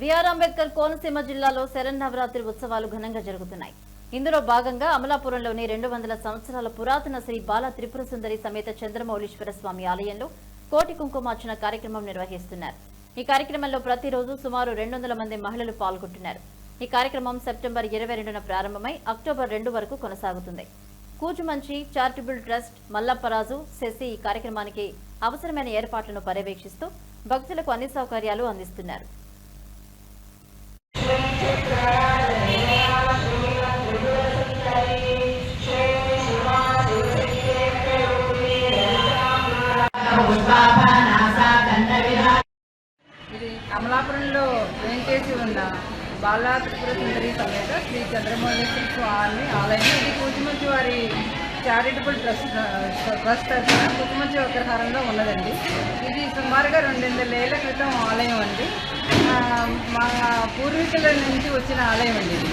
BR Ambedkar Konaseema జిల్లాలో శరన్నవరాత్రి ఉత్సవాలు ఘనంగా జరుగుతున్నాయి. ఇందులో భాగంగా అమలాపురంలోని రెండు వందల సంవత్సరాల పురాతన శ్రీ బాల త్రిపుర సుందరి సమేత చంద్రమౌళీశ్వర స్వామి ఆలయంలో కోటి కుంకుమార్చన కార్యక్రమం నిర్వహిస్తున్నారు. ఈ కార్యక్రమంలో ప్రతిరోజు సుమారు రెండు వందల మంది మహిళలు పాల్గొంటున్నారు. ఈ కార్యక్రమం సెప్టెంబర్ ఇరవై రెండున ప్రారంభమై అక్టోబర్ రెండు వరకు కొనసాగుతుంది. కూచుమంచి చారిటబుల్ ట్రస్ట్ మల్లప్పరాజు శశి ఈ కార్యక్రమానికి అవసరమైన ఏర్పాట్లను పర్యవేక్షిస్తూ భక్తులకు అన్ని సౌకర్యాలు అందిస్తున్నారు. అమలాపురంలో వేంచేసి ఉన్న? బాలా సుందరి సమేత శ్రీ చంద్రమౌళేశ్వర స్వామి ఆలయం. ఇది కూచిమంచి వారి చారిటబుల్ ట్రస్ట్ ట్రస్ట్ తరఫున కూచిమంచి అగ్రహారంలో ఉన్నదండి. ఇది సుమారుగా రెండు వందల ఏళ్ళ క్రితం ఆలయం అండి. మా పూర్వీకుల నుంచి వచ్చిన ఆలయం అండి ఇది.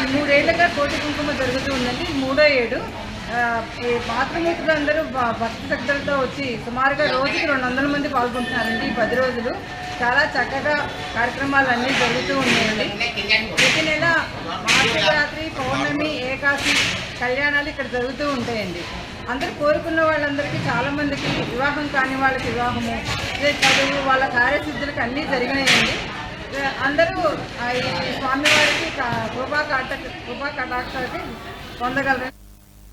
ఈ మూడేళ్ళుగా కోటి కుంకుమ జరుగుతూ ఉందండి. మూడో ఏడు మాతృమూర్తులు అందరూ భక్తి శక్తులతో వచ్చి సుమారుగా రోజుకి రెండు వందల మంది పాల్గొంటున్నారండి ఈ పది రోజులు. చాలా చక్కగా కార్యక్రమాలు అన్నీ జరుగుతూ ఉన్నాయండి. ప్రతి నెల మహాశివరాత్రి పౌర్ణమి ఏకాశి కళ్యాణాలు ఇక్కడ జరుగుతూ ఉంటాయండి. అందరూ కోరుకున్న వాళ్ళందరికీ చాలా మందికి వివాహం కాని వాళ్ళకి వివాహము చదువు వాళ్ళ కార్యసిద్ధులకు అన్నీ జరిగినాయండి. అందరూ ఈ స్వామివారికి కృపా కట కృపా కటాక్షాలకి పొందగలరు